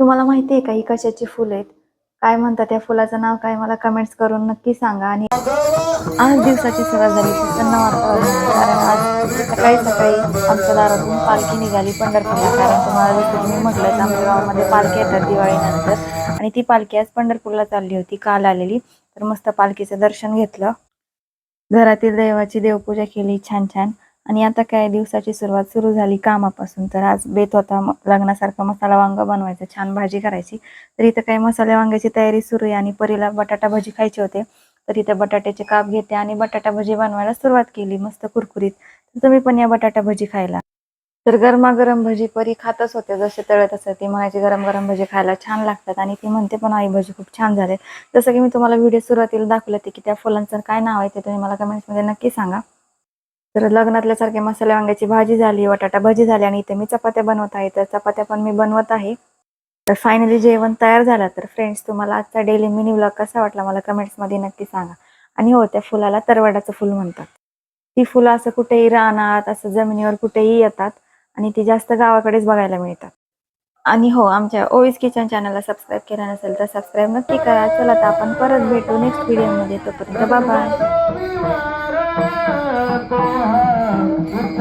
तुम्हाला माहिती आहे का ही कशाची फुलं आहेत? काय म्हणतात या फुलाचं नाव काय? मला कमेंट्स करून नक्की सांगा. आणि आज दिवसाची सुरुवात झाली. प्रसन्न वातावरण कारण आज सकाळी सकाळी आमच्या दारातून पालखी निघाली पंढरपूरला. कारण तुम्हाला जसं मी म्हटलं तर आमच्या गावामध्ये पालखी येतात दिवाळीनंतर. आणि ती पालखी आज पंढरपूरला चालली होती. काल आलेली. तर मस्त पालखीचं दर्शन घेतलं. घरातील देवाची देवपूजा केली. छान छान. आणि आता काय दिवसाची सुरुवात सुरू झाली कामापासून. तर आज बेत होता लग्नासारखा मसाला वांगा बनवायचा छान भाजी करायची. तर इथं काही मसाले वांग्याची तयारी सुरू आहे आणि परीला बटाटा भाजी खायची होते. तर इथे बटाट्याचे काप घेते आणि बटाटा भजी बनवायला सुरुवात केली मस्त कुरकुरीत. तर तुम्ही पण या बटाटा भजी खायला. तर गरमागरम भजी परी खातच होते जसे तळत असते ती म्हणायची गरम गरम भजी खायला छान लागतात. आणि ती म्हणते पण आई भजी खूप छान झाले. जसं की मी तुम्हाला व्हिडिओ सुरुवातीला दाखवलं होते की त्या फुलांचं काय नाव आहे ते तुम्ही मला कमेंट्समध्ये नक्की सांगा. तर लग्नातल्या सारखे मसाले वांग्याची भाजी झाली बटाटा भाजी झाली आणि इथे मी चपात्या बनवत आहे. तर चपात्या पण मी बनवत आहे. तर फायनली जेवण तयार झालं. तर फ्रेंड्स तुम्हाला आजचा डेली मिनी ब्लॉग कसा वाटला मला कमेंट्समध्ये नक्की सांगा. आणि हो त्या फुलाला तरवाडाचं फुल म्हणतात. ती फुलं असं कुठेही रानात असं जमिनीवर कुठेही येतात आणि ती जास्त गावाकडेच बघायला मिळतात. आणि हो आमच्या ओवीस किचन चॅनलला सबस्क्राईब केलं नसेल तर सबस्क्राईब नक्की करा. चला तर आपण परत भेटू नेक्स्ट व्हिडिओमध्ये तोपर्यंत बाय विठ्ठल